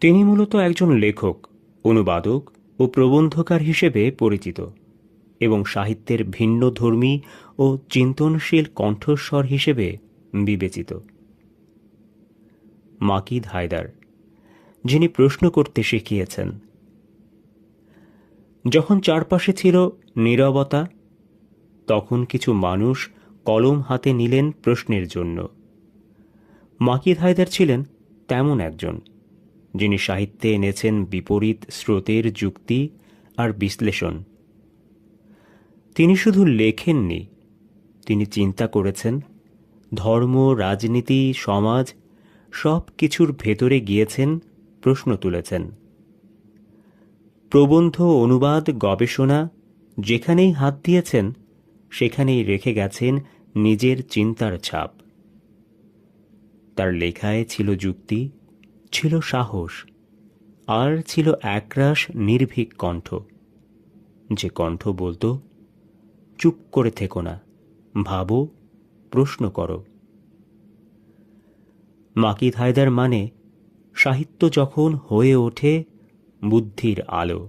তিনি মূলত একজন লেখক, অনুবাদক ও প্রবন্ধকার হিসেবে পরিচিত এবং সাহিত্যের ভিন্নধর্মী ও চিন্তনশীল কণ্ঠস্বর হিসেবে বিবেচিত। মাকিদ হায়দার, যিনি প্রশ্ন করতে শিখিয়েছেন, যখন চারপাশে ছিল নীরবতা, তখন কিছু মানুষ কলম হাতে নিলেন প্রশ্নের জন্য। মাকিদ হায়দার ছিলেন তেমন একজন। যিনি সাহিত্যে এনেছেন বিপরীত স্রোতের যুক্তি আর বিশ্লেষণ। তিনি শুধু লেখেননি, তিনি চিন্তা করেছেন, ধর্ম, রাজনীতি, সমাজ সব কিছুর ভেতরে গিয়েছেন, প্রশ্ন তুলেছেন। প্রবন্ধ, অনুবাদ, গবেষণা যেখানেই হাত দিয়েছেন, সেখানেই রেখে গেছেন নিজের চিন্তার ছাপ। তার লেখায় ছিল যুক্তি ছিল সাহস, আর ছিল একরাশ নির্ভীক কণ্ঠ। যে কণ্ঠ বলতো, চুপ করে থেকো না, ভাবো, প্রশ্ন করো। মাকিদ হায়দার মানে সাহিত্য যখন হয়ে ওঠে, বুদ্ধির আলো।